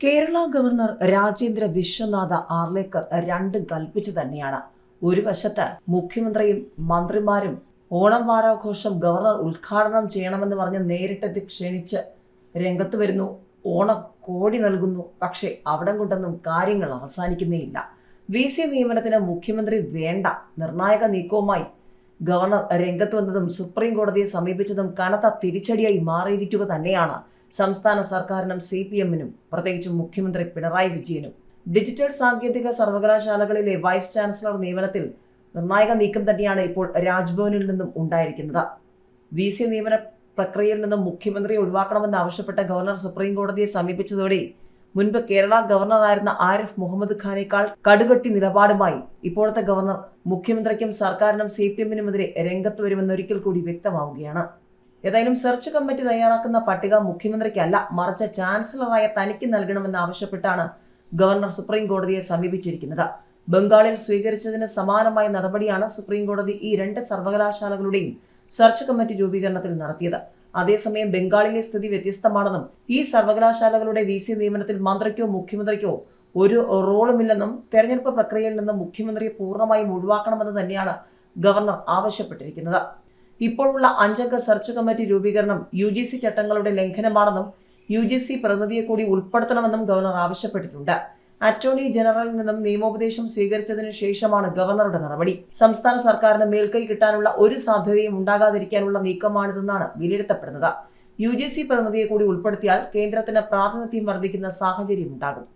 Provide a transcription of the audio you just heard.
Kerala governor Rajendra Vishwanath Arlekar രണ്ട് കൽപ്പിച്ചു തന്നെയാണ്. ഒരു വശത്ത് മുഖ്യമന്ത്രിയും മന്ത്രിമാരും ഓണം വാരാഘോഷം ഗവർണർ ഉദ്ഘാടനം ചെയ്യണമെന്ന് പറഞ്ഞ് നേരിട്ടെത്തി ക്ഷണിച്ച് രംഗത്ത് വരുന്നു. ഓണം കോടി നൽകുന്നു. പക്ഷേ അവിടം കൊണ്ടൊന്നും കാര്യങ്ങൾ അവസാനിക്കുന്നേയില്ല. വി സി നിയമനത്തിന് മുഖ്യമന്ത്രി വേണ്ട നിർണായക നീക്കവുമായി ഗവർണർ രംഗത്ത് വന്നതും സുപ്രീം കോടതിയെ സമീപിച്ചതും കനത്ത തിരിച്ചടിയായി മാറിയിരിക്കുക തന്നെയാണ് സംസ്ഥാന സർക്കാരിനും സി പി എമ്മിനും പ്രത്യേകിച്ചും മുഖ്യമന്ത്രി പിണറായി വിജയനും. ഡിജിറ്റൽ സാങ്കേതിക സർവകലാശാലകളിലെ വൈസ് ചാൻസലർ നിയമനത്തിൽ നിർണായക നീക്കം തന്നെയാണ് ഇപ്പോൾ രാജ്ഭവനിൽ നിന്നും ഉണ്ടായിരിക്കുന്നത്. വി സി നിയമന പ്രക്രിയയിൽ നിന്നും മുഖ്യമന്ത്രിയെ ഒഴിവാക്കണമെന്ന് ആവശ്യപ്പെട്ട ഗവർണർ സുപ്രീം കോടതിയെ സമീപിച്ചതോടെ മുൻപ് കേരള ഗവർണറായിരുന്ന ആരിഫ് മുഹമ്മദ് ഖാനേക്കാൾ കടുകട്ടി നിലപാടുമായി ഇപ്പോഴത്തെ ഗവർണർ മുഖ്യമന്ത്രിക്കും സർക്കാരിനും സി പി എമ്മിനുമെതിരെ രംഗത്ത് വരുമെന്ന് ഒരിക്കൽ കൂടി വ്യക്തമാവുകയാണ്. ഏതായാലും സെർച്ച് കമ്മിറ്റി തയ്യാറാക്കുന്ന പട്ടിക മുഖ്യമന്ത്രിക്കല്ല മറിച്ച് ചാൻസലറായ തനിക്ക് നൽകണമെന്ന് ആവശ്യപ്പെട്ടാണ് ഗവർണർ സുപ്രീം കോടതിയെ സമീപിച്ചിരിക്കുന്നത്. ബംഗാളിൽ സ്വീകരിച്ചതിന് സമാനമായ നടപടിയാണ് സുപ്രീം കോടതി ഈ രണ്ട് സർവകലാശാലകളുടെയും സെർച്ച് കമ്മിറ്റി രൂപീകരണത്തിൽ നടത്തിയത്. അതേസമയം ബംഗാളിലെ സ്ഥിതി വ്യത്യസ്തമാണെന്നും ഈ സർവകലാശാലകളുടെ വി സി നിയമനത്തിൽ മന്ത്രിക്കോ മുഖ്യമന്ത്രിക്കോ ഒരു റോളുമില്ലെന്നും തെരഞ്ഞെടുപ്പ് പ്രക്രിയയിൽ നിന്ന് മുഖ്യമന്ത്രിയെ പൂർണമായും ഒഴിവാക്കണമെന്ന് തന്നെയാണ് ഗവർണർ ആവശ്യപ്പെട്ടിരിക്കുന്നത്. ഇപ്പോഴുള്ള അഞ്ചംഗ സെർച്ച് കമ്മിറ്റി രൂപീകരണം യു ജി സി ചട്ടങ്ങളുടെ ലംഘനമാണെന്നും യു ജി സി പ്രതിനിധിയെ കൂടി ഉൾപ്പെടുത്തണമെന്നും ഗവർണർ ആവശ്യപ്പെട്ടിട്ടുണ്ട്. അറ്റോർണി ജനറലിൽ നിന്നും നിയമോപദേശം സ്വീകരിച്ചതിനു ശേഷമാണ് ഗവർണറുടെ നടപടി. സംസ്ഥാന സർക്കാരിന് മേൽക്കൈ കിട്ടാനുള്ള ഒരു സാധ്യതയും ഉണ്ടാകാതിരിക്കാനുള്ള നീക്കമാണിതെന്നാണ് വിലയിരുത്തപ്പെടുന്നത്. യു ജി സി പ്രതിനിധിയെ കൂടി ഉൾപ്പെടുത്തിയാൽ കേന്ദ്രത്തിന് പ്രാതിനിധ്യം വർദ്ധിക്കുന്ന സാഹചര്യം ഉണ്ടാകും